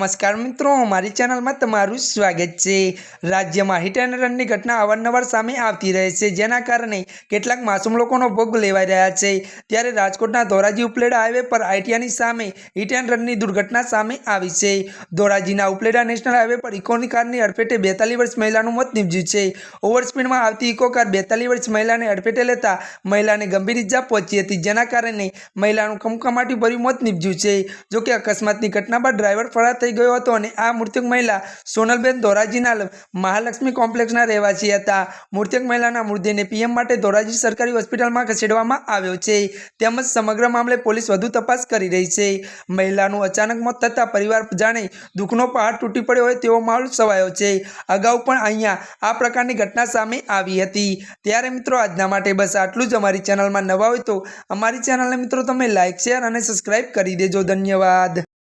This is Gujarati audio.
નમસ્કાર મિત્રો, મારી ચેનલમાં તમારું સ્વાગત છે. રાજ્યમાં હિટ એન્ડ રનની ઘટના અવારનવાર સામે આવતી રહે છે, જેના કારણે કેટલાક માસૂમ લોકોનો ભોગ લેવાઈ રહ્યા છે. ત્યારે રાજકોટના ધોરાજી ઉપલેડા હાઈવે પર આઈટીઆની સામે હિટ એન્ડ રનની દુર્ઘટના સામે આવી છે. ધોરાજીના ઉપલેડા નેશનલ હાઈવે પર ઇકોની કારની અડફેટે બેતાલીસ વર્ષ મહિલાનું મોત નીપજ્યું છે. ઓવરસ્પીડમાં આવતી ઇકો કાર બેતાલીસ વર્ષ મહિલાને અડફેટે લેતા મહિલાને ગંભીર ઇજા પહોંચી હતી, જેના કારણે મહિલાનું ખમખમાટી ભર્યું મોત નીપજ્યું છે. જોકે અકસ્માતની ઘટના બાદ ડ્રાઈવર ફરાર થઈ ગયો હતો અને આ મૃતક મહિલા સોનલબેન ધોરાજીના મહાલક્ષ્મી કોમ્પ્લેક્સના રહેવાસી હતા. મૃતક મહિલાના મૃતદેહને પીએમ માટે ધોરાજી સરકારી હોસ્પિટલમાં ખસેડવામાં આવ્યો છે. તેમજ સમગ્ર મામલે પોલીસ વધુ તપાસ કરી રહી છે. મહિલાનું અચાનક મોત થતાં પરિવાર જાણે દુઃખનો પહાડ તૂટી પડ્યો હોય તેવો માહોલ છવાયો છે. અગાઉ પણ અહીંયા આ પ્રકારની ઘટના સામે આવી હતી. ત્યારે મિત્રો આજના માટે બસ આટલું જ. અમારી ચેનલમાં નવા હોય તો અમારી ચેનલને મિત્રો તમે લાઇક શેર અને સબસ્ક્રાઇબ કરી દેજો. ધન્યવાદ.